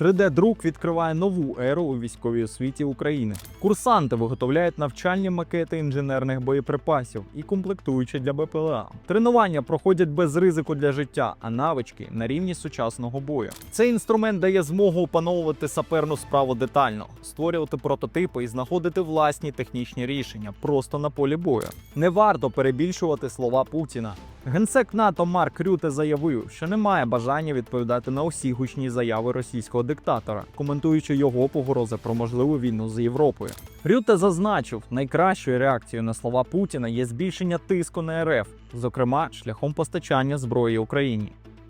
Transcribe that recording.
3D-друк відкриває нову еру у військовій освіті України. Курсанти виготовляють навчальні макети інженерних боєприпасів і комплектуючі для БПЛА. Тренування проходять без ризику для життя, а навички на рівні сучасного бою. Цей інструмент дає змогу опановувати саперну справу детально, створювати прототипи і знаходити власні технічні рішення просто на полі бою. Не варто перебільшувати слова Путіна. Генсек НАТО Марк Рюте заявив, що не має бажання відповідати на усі гучні заяви російського диктатора, коментуючи його погрози про можливу війну з Європою. Рюте зазначив, найкращою реакцією на слова Путіна є збільшення тиску на РФ, зокрема шляхом постачання зброї Україні.